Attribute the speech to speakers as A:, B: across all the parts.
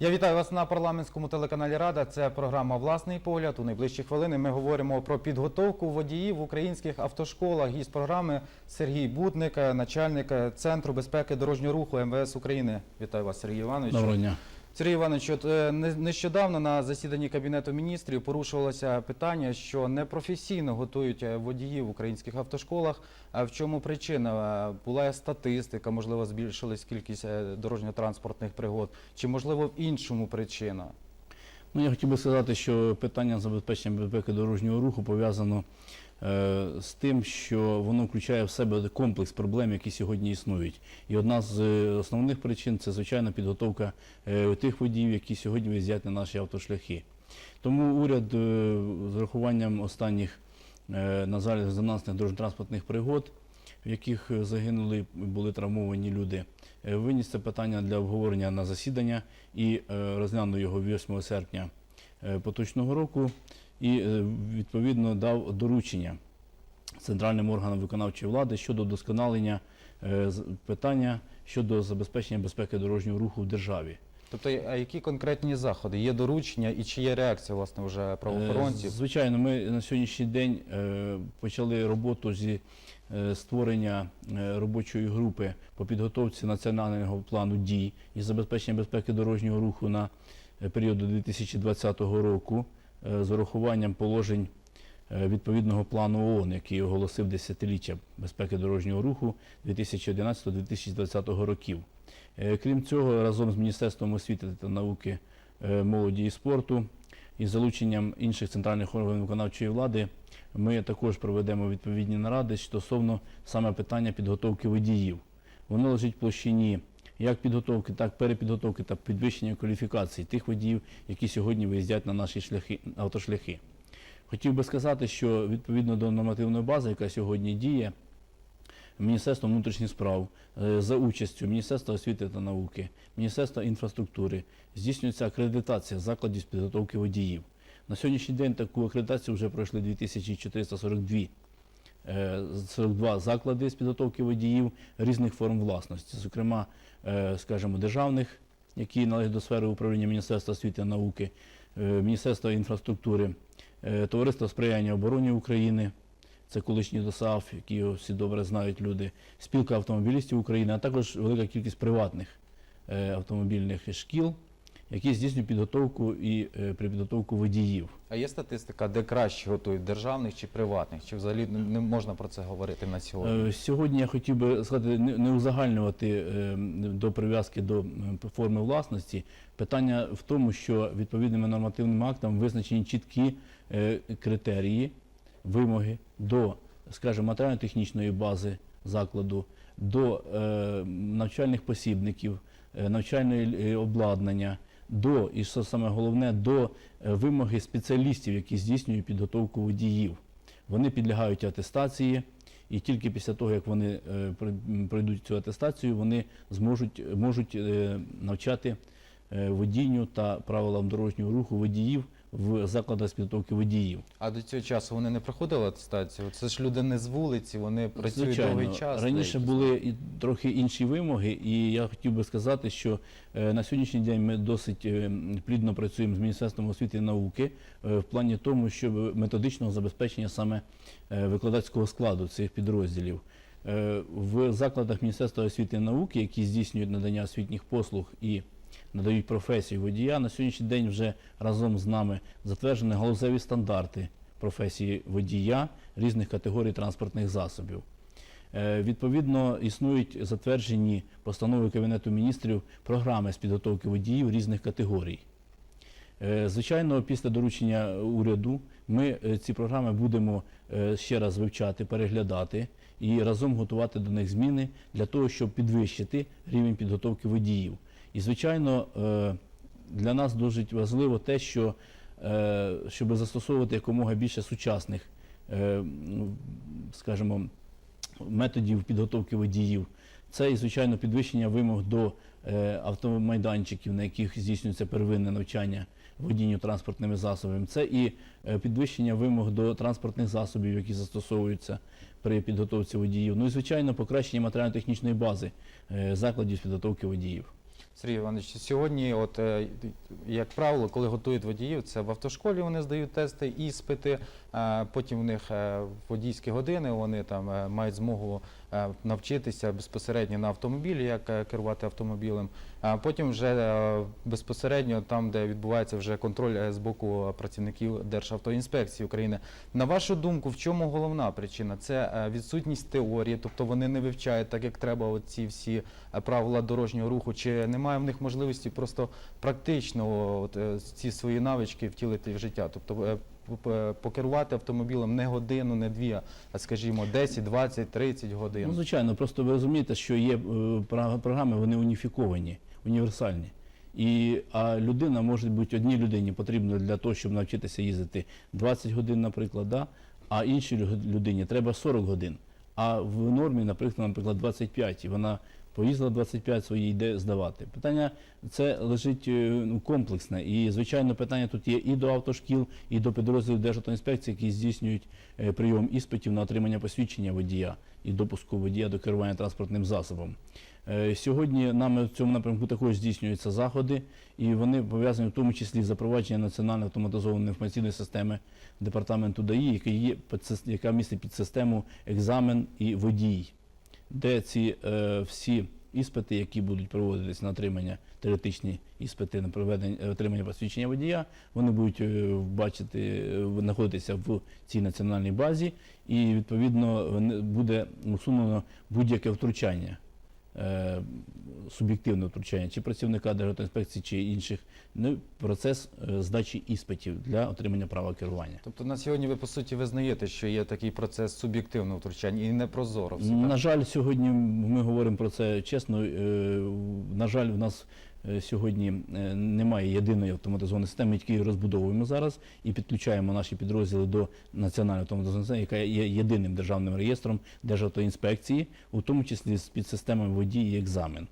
A: Я вітаю вас на парламентському телеканалі Рада. Це програма Власний погляд. У найближчі хвилини ми говоримо про підготовку водіїв в українських автошколах. Гість програми Сергій Будник, начальник Центру безпеки дорожнього руху МВС України. Вітаю вас, Сергій Іванович.
B: Доброго дня.
A: Сергій Іванович, от е, нещодавно на засіданні Кабінету міністрів порушувалося питання, що непрофесійно готують е, водіїв в українських автошколах. А в чому причина? Е, Була статистика, можливо, збільшилась кількість дорожньо-транспортних пригод, чи можливо в іншому причина?
B: Ну, я хотів би сказати, що питання забезпечення безпеки дорожнього руху пов'язано з тим, що воно включає в себе комплекс проблем, які сьогодні існують. І одна з е, основних причин це, звичайно, підготовка е, тих водіїв, які сьогодні виїздять на наші автошляхи. Тому уряд е, з врахуванням останніх, е, на жаль, резонансних дорожньо-транспортних пригод, в яких е, загинули, були травмовані люди, е, виніс це питання для обговорення на засідання і е, розглянув його 8 серпня е, поточного року і е, відповідно дав доручення центральним органам виконавчої влади щодо вдосконалення е, питання щодо забезпечення безпеки дорожнього руху в державі.
A: Тобто, а які конкретні заходи? Є доручення і чи є реакція власне вже правоохоронців?
B: Е, Звичайно, ми на сьогоднішній день почали роботу зі створення робочої групи по підготовці національного плану дій і забезпечення безпеки дорожнього руху на період до 2020 року з урахуванням положень е, відповідного плану ООН, який оголосив десятиліття безпеки дорожнього руху 2011-2020 років. Е, Крім цього, разом з Міністерством освіти та науки, е, молоді і спорту і залученням інших центральних органів виконавчої влади ми також проведемо відповідні наради стосовно саме питання підготовки водіїв. Воно лежить в площині як підготовки, так перепідготовки та підвищення кваліфікації тих водіїв, які сьогодні виїздять на наші шляхи, автошляхи. Хотів би сказати, що відповідно до нормативної бази, яка сьогодні діє, Міністерство внутрішніх справ е, за участю Міністерства освіти та науки, Міністерства інфраструктури здійснюється акредитація закладів з підготовки водіїв. На сьогоднішній день таку акредитацію вже пройшли 2442 е, 42 заклади з підготовки водіїв різних форм власності, зокрема, е, скажімо, державних, які належать до сфери управління Міністерства освіти та науки, е, Міністерства інфраструктури, е, Товариство сприяння обороні України, це колишній ДОСААФ, які всі добре знають люди, спілка автомобілістів України, а також велика кількість приватних е, автомобільних шкіл, які здійснюють підготовку і е, підготовку водіїв.
A: А є статистика, де краще готують державних чи приватних? Чи взагалі не- можна про це говорити на сьогодні?
B: Е, Сьогодні я хотів би сказати, не не узагальнювати е, до прив'язки до форми власності. Питання в тому, що відповідними нормативними актами визначені чіткі е, критерії, вимоги до, скажімо, матеріально-технічної бази закладу, до е, навчальних посібників, е, навчальної е, обладнання, до, і що саме головне, до е, вимоги спеціалістів, які здійснюють підготовку водіїв. Вони підлягають атестації, і тільки після того, як вони е, пройдуть цю атестацію, вони зможуть можуть е, навчати водінню та правилам дорожнього руху водіїв в закладах з підготовки водіїв.
A: А до цього часу вони не проходили атестацію? Це ж люди не з вулиці, вони працюють
B: Звичайно,
A: довгий час.
B: раніше
A: деякі.
B: були і трохи інші вимоги, і я хотів би сказати, що е, на сьогоднішній день ми досить е, плідно працюємо з Міністерством освіти і науки е, в плані тому, щоб методичного забезпечення саме викладацького складу цих підрозділів. В закладах Міністерства освіти і науки, які здійснюють надання освітніх послуг і надають професію водія, на сьогоднішній день вже разом з нами затверджені галузеві стандарти професії водія різних категорій транспортних засобів. Е, Відповідно, існують затверджені постанови Кабінету міністрів програми з підготовки водіїв різних категорій. Е, Звичайно, після доручення уряду ми е, ці програми будемо ще раз вивчати, переглядати і разом готувати до них зміни для того, щоб підвищити рівень підготовки водіїв. І, звичайно, е, для нас дуже важливо те, що е, щоб застосовувати якомога більше сучасних, е, ну, скажімо, методів підготовки водіїв. Це і, звичайно, підвищення вимог до автомайданчиків, на яких здійснюється первинне навчання водінню транспортними засобами. Це і підвищення вимог до транспортних засобів, які застосовуються при підготовці водіїв. Ну і, звичайно, покращення матеріально-технічної бази закладів з підготовки водіїв.
A: Сергій Іванович, сьогодні, от е, як правило, коли готують водіїв, це в автошколі вони здають тести, іспити. е, Потім в них е, водійські години, вони там мають змогу навчитися безпосередньо на автомобілі, як е, керувати автомобілем. А потім вже е, безпосередньо там, де відбувається вже контроль е, з боку працівників Державтоінспекції України. На вашу думку, в чому головна причина? Це е, відсутність теорії, тобто вони не вивчають так, як треба, оці всі е, правила дорожнього руху, чи немає в них можливості просто практично от, е, ці свої навички втілити в життя? Тобто е, покерувати автомобілем не годину, не дві, а скажімо, 10, 20, 30 годин.
B: Ну, звичайно, просто ви розумієте, що є е, програми, вони уніфіковані, універсальні. І, а людина може бути одній людині потрібно для того, щоб навчитися їздити 20 годин, наприклад, да? а іншій людині треба 40 годин. А в нормі, наприклад, наприклад, 25, і вона поїздила 25, свої йде здавати. Питання це лежить е, ну, комплексне. І, звичайно, питання тут є і до автошкіл, і до підрозділів Державтоінспекції, які здійснюють е, прийом іспитів на отримання посвідчення водія і допуску водія до керування транспортним засобом. Е, Сьогодні нами в цьому напрямку також здійснюються заходи, і вони пов'язані в тому числі з запровадженням національної автоматизованої інформаційної системи департаменту ДАІ, яка, є, яка містить під систему екзамен і водій, де ці е, всі іспити, які будуть проводитись на отримання теоретичні іспити на проведення е, отримання посвідчення водія, вони будуть е, бачити, е, знаходитися в цій національній базі, і відповідно буде усунено будь-яке втручання. Е, Суб'єктивне втручання чи працівника Державтоінспекції, чи інших ну, процес е, здачі іспитів для отримання права керування.
A: Тобто на сьогодні ви по суті визнаєте, що є такий процес суб'єктивного втручання і непрозоро все.
B: На жаль, сьогодні ми говоримо про це чесно. е, На жаль, в нас сьогодні е, немає єдиної автоматизованої системи, ми її розбудовуємо зараз і підключаємо наші підрозділи до національної автоматизованої системи, яка є єдиним державним реєстром Державтоінспекції, у тому числі з підсистемою водій і екзамен.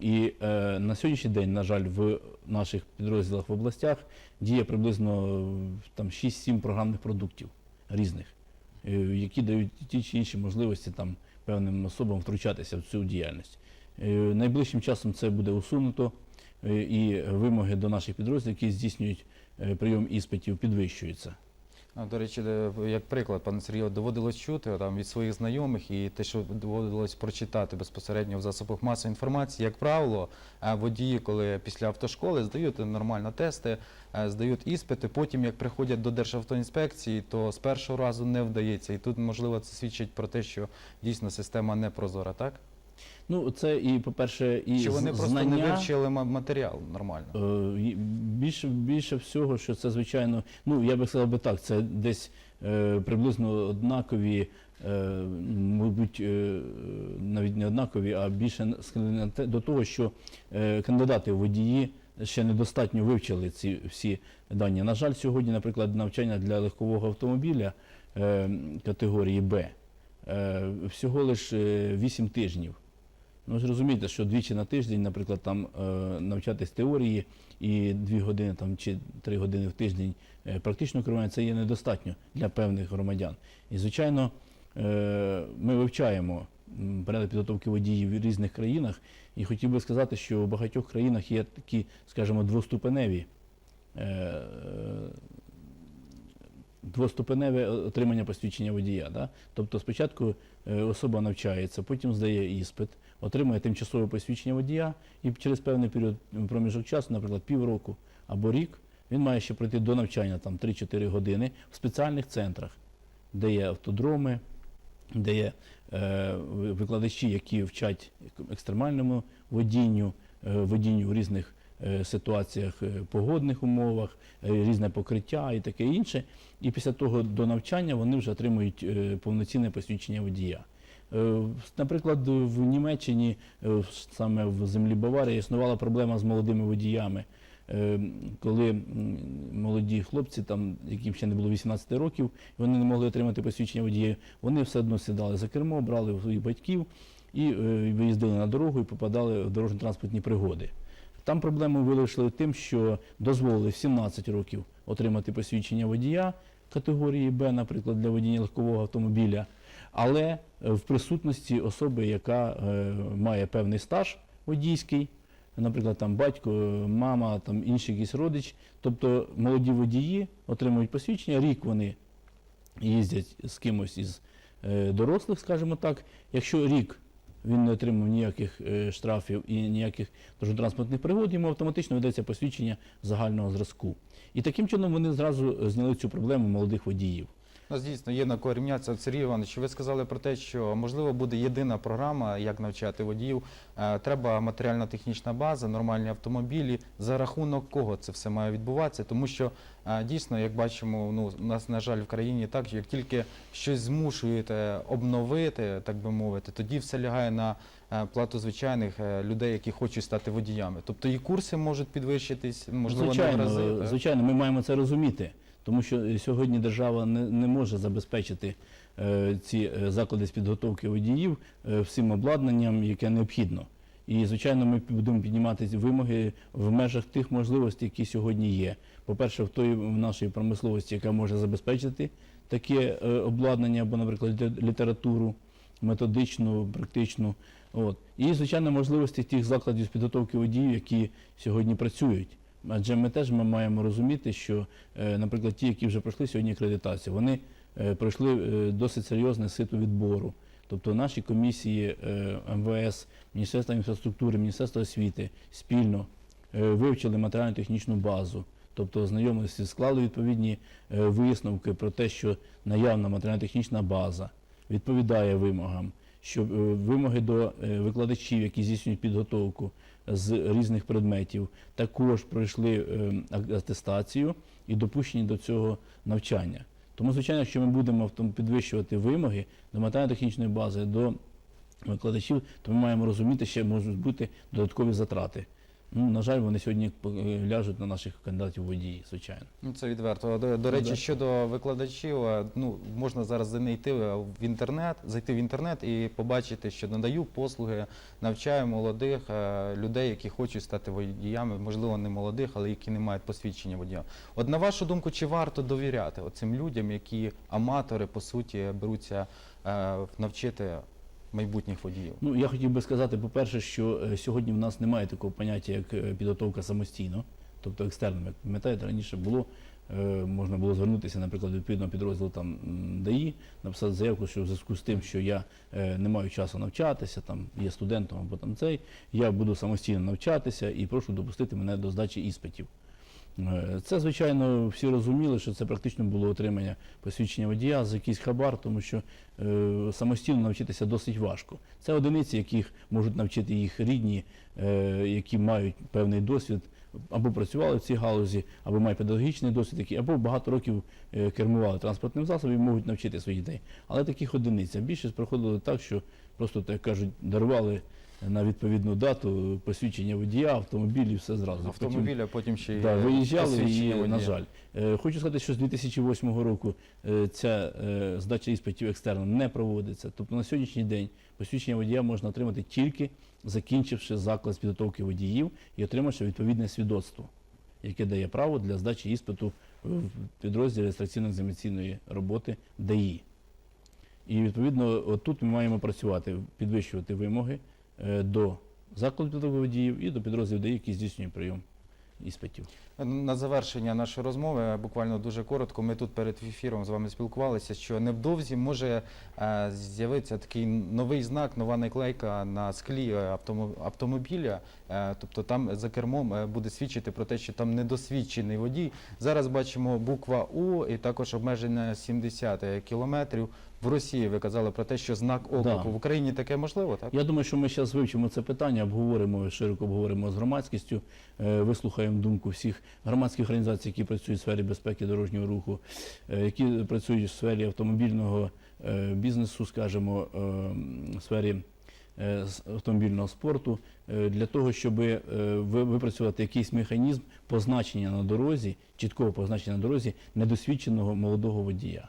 B: І е, на сьогоднішній день, на жаль, в наших підрозділах в областях діє приблизно е, там 6-7 програмних продуктів різних, е, які дають ті чи інші можливості там певним особам втручатися в цю діяльність. Е, Найближчим часом це буде усунуто, е, і вимоги до наших підрозділів, які здійснюють е, прийом іспитів, підвищуються.
A: До речі, як приклад, пане Сергію, доводилось чути там від своїх знайомих і те, що доводилось прочитати безпосередньо в засобах масової інформації, як правило, е, водії, коли після автошколи здають нормально тести, е, здають іспити. Потім, як приходять до Державтоінспекції, то з першого разу не вдається. І тут, можливо, це свідчить про те, що дійсно система не прозора, так?
B: Ну, це і, по-перше, і
A: Чи вони
B: з-
A: просто не вивчили матеріал нормально?
B: Е, Більше, більше всього, що це звичайно, ну я би сказав би так, це десь е, приблизно однакові, е, мабуть, е, навіть не однакові, а більше до того, що е, кандидати в водії ще недостатньо вивчили ці всі дані. На жаль, сьогодні, наприклад, навчання для легкового автомобіля е, категорії Б е, всього лише 8 тижнів. Ну, ж розумієте, що двічі на тиждень, наприклад, там е, навчатись теорії і дві години там, чи три години в тиждень е, практичного керування це є недостатньо для певних громадян. І, звичайно, е, ми вивчаємо порядок підготовки водіїв в різних країнах. І хотів би сказати, що в багатьох країнах є такі, скажімо, двоступеневі. Двоступеневе отримання посвідчення водія. Да? Тобто спочатку е, особа навчається, потім здає іспит, отримує тимчасове посвідчення водія, і через певний період проміжок часу, наприклад, півроку або рік, він має ще пройти до навчання там 3-4 години в спеціальних центрах, де є автодроми, де є е, викладачі, які вчать екстремальному водінню, е, водінню в різних ситуаціях, е, погодних умовах, е, різне покриття і таке інше. І після того до навчання вони вже отримують е, повноцінне посвідчення водія. Е, Наприклад, в Німеччині, е, саме в землі Баварії, існувала проблема з молодими водіями. Е, Коли молоді хлопці, там, яким ще не було 18 років, вони не могли отримати посвідчення водія, вони все одно сідали за кермо, брали своїх батьків і е, виїздили на дорогу і попадали в дорожньо-транспортні пригоди. Там проблему вирішили тим, що дозволили в 17 років отримати посвідчення водія категорії Б, наприклад, для водіння легкового автомобіля, але е, в присутності особи, яка е, має певний стаж водійський, наприклад, там батько, мама, там інший якийсь родич. Тобто молоді водії отримують посвідчення, рік вони їздять з кимось із е, дорослих, скажімо так. Якщо рік він не отримав ніяких е, штрафів і ніяких дорожньо-транспортних пригод, йому автоматично ведеться посвідчення загального зразку. І таким чином вони зразу зняли цю проблему молодих водіїв.
A: У нас дійсно є на кого рівнятися. Сергій Іванович, ви сказали про те, що можливо буде єдина програма, як навчати водіїв. Е, Треба матеріально-технічна база, нормальні автомобілі. За рахунок кого це все має відбуватися? Тому що е, дійсно, як бачимо, ну у нас на жаль в країні так, як тільки щось змушуєте обновити, так би мовити, тоді все лягає на плату звичайних е, людей, які хочуть стати водіями. Тобто і курси можуть підвищитись, можливо, не в рази.
B: звичайно, ми маємо це розуміти, тому що е, сьогодні держава не, не може забезпечити е, ці е, заклади з підготовки водіїв е, всім обладнанням, яке необхідно. І, звичайно, ми будемо піднімати вимоги в межах тих можливостей, які сьогодні є. По-перше, в той в нашій промисловості, яка може забезпечити таке е, обладнання, або, наприклад, літературу методичну, практичну. От. І, звичайно, можливості тих закладів з підготовки водіїв, які сьогодні працюють. Адже ми теж ми маємо розуміти, що, е, наприклад, ті, які вже пройшли сьогодні акредитацію, вони е, пройшли е, досить серйозне сито відбору. Тобто наші комісії МВС, Міністерства інфраструктури, Міністерства освіти спільно вивчили матеріально-технічну базу, тобто ознайомилися, склали відповідні висновки про те, що наявна матеріально-технічна база відповідає вимогам, що е, вимоги до е, викладачів, які здійснюють підготовку з різних предметів, також пройшли е, атестацію і допущені до цього навчання. Тому, звичайно, якщо ми будемо підвищувати вимоги до матеріально-технічної бази, до викладачів, то ми маємо розуміти, що можуть бути додаткові затрати. Ну, на жаль, вони сьогодні е, ляжуть на наших кандидатів водії, звичайно.
A: Ну, це відверто. До, до
B: Ну,
A: речі,
B: да.
A: щодо викладачів, ну можна зараз зайти в інтернет, зайти в інтернет і побачити, що надаю послуги, навчаю молодих людей, які хочуть стати водіями, можливо, не молодих, але які не мають посвідчення водія. От на вашу думку, чи варто довіряти цим людям, які аматори по суті беруться навчити майбутніх водіїв?
B: Ну, я хотів би сказати, по-перше, що е, сьогодні в нас немає такого поняття, як е, підготовка самостійно, тобто екстерно. Як пам'ятаєте, раніше було, е, можна було звернутися, наприклад, відповідного підрозділу там ДАІ, написати заявку, що в зв'язку з тим, що я не маю часу навчатися, там є студентом або там цей, я буду самостійно навчатися і прошу допустити мене до здачі іспитів. Е, Це, звичайно, всі розуміли, що це практично було отримання посвідчення водія за якийсь хабар, тому що е, самостійно навчитися досить важко. Це одиниці, яких можуть навчити їх рідні, е, які мають певний досвід, або працювали в цій галузі, або мають педагогічний досвід, які, або багато років е, кермували транспортним засобом і можуть навчити своїх дітей. Але таких одиниць. А більшість проходили так, що просто, так кажуть, дарували на відповідну дату посвідчення водія, автомобілі, все зразу. Потім-
A: Автомобілі, а потім ще й
B: Да, виїжджали і,
A: водія.
B: на жаль. Е, Хочу сказати, що з 2008 року е, ця е, здача іспитів екстерно не проводиться. Тобто на сьогоднішній день посвідчення водія можна отримати тільки закінчивши заклад з підготовки водіїв і отримавши відповідне свідоцтво, яке дає право для здачі іспиту в підрозділі реєстраційно-екзаменаційної роботи ДАІ. І відповідно отут ми маємо працювати, підвищувати вимоги до закладу підготовки водіїв і до підрозділів ДАІ, які здійснюють прийом іспитів.
A: На завершення нашої розмови, буквально дуже коротко, ми тут перед ефіром з вами спілкувалися, що невдовзі може е, з'явитися такий новий знак, нова наклейка на склі е, автомобіля. Е, тобто там за кермом е, буде свідчити про те, що там недосвідчений водій. Зараз бачимо буква У і також обмеження 70 кілометрів. В Росії ви казали про те, що знак оклику.
B: Да.
A: В Україні таке можливо, так?
B: Я думаю, що ми зараз вивчимо це питання, обговоримо широко обговоримо з громадськістю, е, вислухаємо думку всіх громадських організацій, які працюють в сфері безпеки дорожнього руху, е, які працюють в сфері автомобільного е, бізнесу, скажімо, в сфері автомобільного спорту, для того, щоб ви- випрацювати якийсь механізм позначення на дорозі, чіткого позначення на дорозі недосвідченого молодого водія.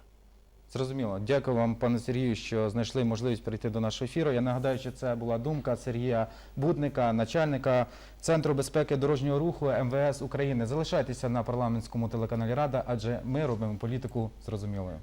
A: Зрозуміло. Дякую вам, пане Сергію, що знайшли можливість прийти до нашого ефіру. Я нагадаю, що це була думка Сергія Будника, начальника Центру безпеки дорожнього руху МВС України. Залишайтеся на парламентському телеканалі Рада, адже ми робимо політику зрозумілою.